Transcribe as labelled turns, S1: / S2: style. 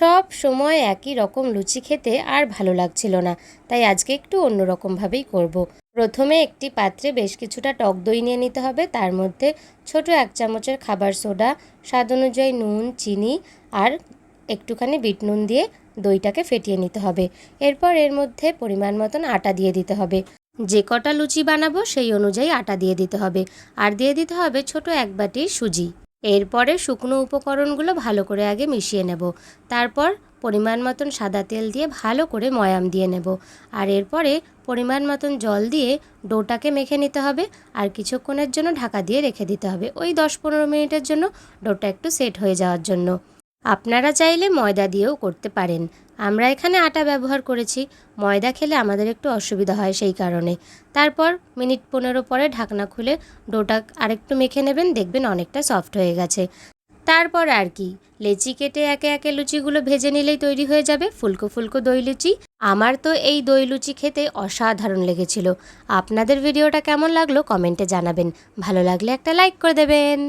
S1: সব সময় একই রকম লুচি খেতে আর ভালো লাগছিল না, তাই আজকে একটু অন্যরকমভাবেই করব। প্রথমে একটি পাত্রে বেশ কিছুটা টক দই নিয়ে নিতে হবে, তার মধ্যে ছোট এক চামচের খাবার সোডা, স্বাদ অনুযায়ী নুন, চিনি আর একটুখানি বিট নুন দিয়ে দইটাকে ফেটিয়ে নিতে হবে। এরপর এর মধ্যে পরিমাণ মতন আটা দিয়ে দিতে হবে। যে কটা লুচি বানাবো সেই অনুযায়ী আটা দিয়ে দিতে হবে। আর দিয়ে দিতে হবে ছোট এক বাটি সুজি। এরপরে শুকনো উপকরণগুলো ভালো করে আগে মিশিয়ে নেব। তারপর পরিমাণ মতন সাদা তেল দিয়ে ভালো করে ময়াম দিয়ে নেব। আর এরপরে পরিমাণ মতন জল দিয়ে ডোটাকে মেখে নিতে হবে আর কিছুক্ষণের জন্য ঢাকা দিয়ে রেখে দিতে হবে। ওই দশ পনেরো মিনিটের জন্য ডোটা একটু সেট হয়ে যাওয়ার জন্য। আপনারা চাইলে ময়দা দিয়েও করতে পারেন। আমরা এখানে আটা ব্যবহার করেছি। ময়দা খেলে আমাদের একটু অসুবিধা হয় সেই কারণে। তারপর মিনিট পনেরো পরে ঢাকনা খুলে ডোটা আরেকটু মেখে নেবেন, দেখবেন অনেকটা সফট হয়ে গেছে। তারপর আর কি, লেচি কেটে একে একে লুচিগুলো ভেজে নিলেই তৈরি হয়ে যাবে ফুলকো ফুলকো দই লুচি। আমার তো এই দই লুচি খেতে অসাধারণ লেগেছিল। আপনাদের ভিডিওটা কেমন লাগল কমেন্টে জানাবেন। ভালো লাগলে একটা লাইক করে দেবেন।